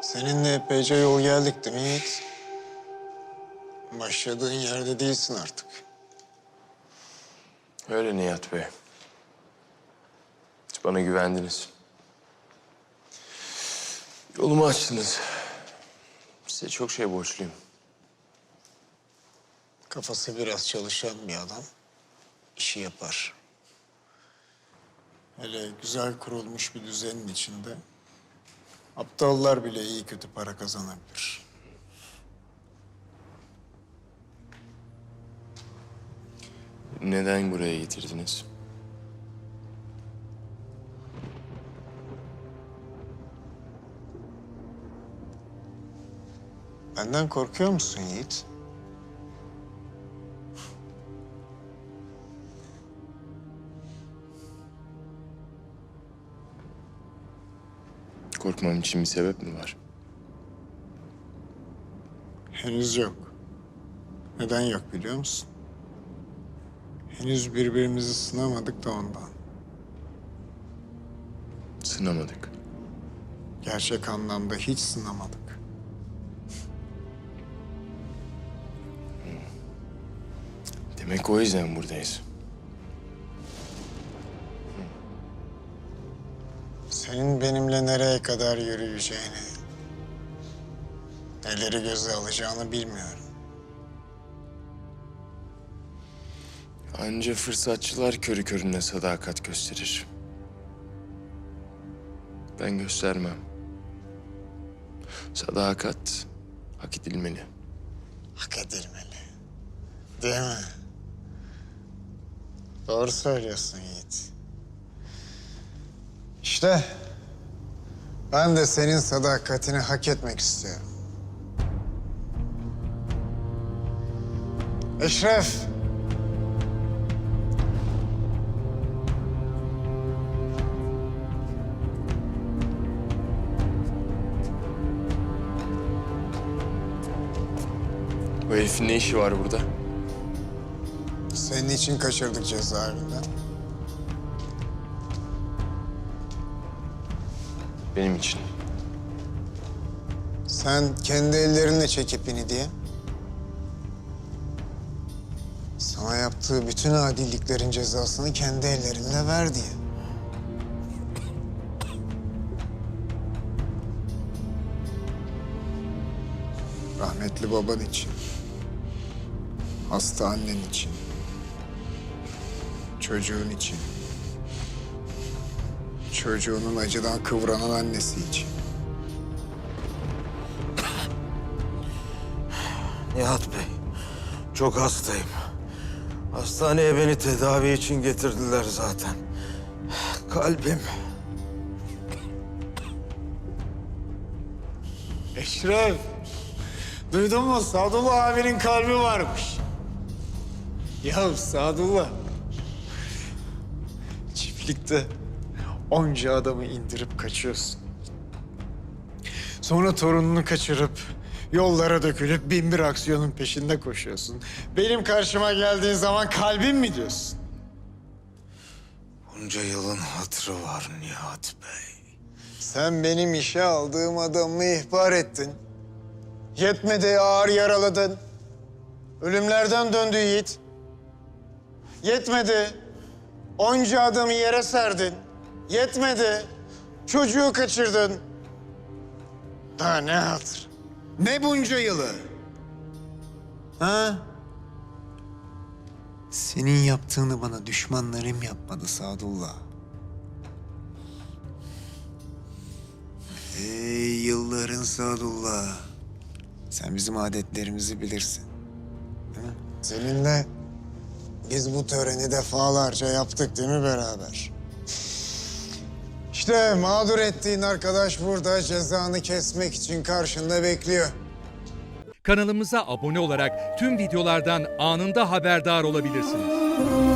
Seninle epeyce yol geldik değil mi Yiğit? Başladığın yerde değilsin artık. Öyle Nihat Bey. Hiç bana güvendiniz. Yolumu açtınız. Size çok şey borçluyum. Kafası biraz çalışan bir adam işi yapar. Hele güzel kurulmuş bir düzenin içinde aptallar bile iyi kötü para kazanabilir. Neden buraya getirdiniz? Benden korkuyor musun Yiğit? Korkmam için bir sebep mi var? Henüz yok. Neden yok biliyor musun? Henüz birbirimizi sınamadık da ondan. Sınamadık. Gerçek anlamda hiç sınamadık. Demek o yüzden buradayız. Senin benimle nereye kadar yürüyeceğini, neleri göze alacağını bilmiyorum. Anca fırsatçılar körü körüne sadakat gösterir. Ben göstermem. Sadakat hak edilmeli. Hak edilmeli. Değil mi? Doğru söylüyorsun Yiğit. İşte ben de senin sadakatini hak etmek istiyorum. Eşref. Bu herifin ne işi var burada? Senin için kaçırdık cezaevinden. Benim için. Sen kendi ellerinle çek ipini diye. Sana yaptığı bütün adilliklerin cezasını kendi ellerinle ver diye. Rahmetli baban için. Hasta annen için. Çocuğun için. Çocuğunun acıdan kıvranan annesi için. Nihat Bey, çok hastayım. Hastaneye beni tedavi için getirdiler zaten. Kalbim Eşref, duydun mu? Sadullah abinin kalbi varmış. Ya Sadullah, çiftlikte onca adamı indirip kaçıyorsun. Sonra torununu kaçırıp yollara dökülüp bin bir aksiyonun peşinde koşuyorsun. Benim karşıma geldiğin zaman kalbim mi diyorsun? bunca yılın hatırı var Nihat Bey. Sen benim işe aldığım adamı ihbar ettin. Yetmedi ağır yaraladın. Ölümlerden döndü Yiğit. Yetmedi. Onca adamı yere serdin. Yetmedi. Çocuğu kaçırdın. Daha ne hatır? Ne bunca yılı? Ha? Senin yaptığını bana düşmanlarım yapmadı Sadullah. Ey yılların Sadullah. Sen bizim adetlerimizi bilirsin. Değil mi? Seninle biz bu töreni defalarca yaptık değil mi beraber? İşte mağdur ettiğin arkadaş burada cezanı kesmek için karşında bekliyor. Kanalımıza abone olarak tüm videolardan anında haberdar olabilirsiniz.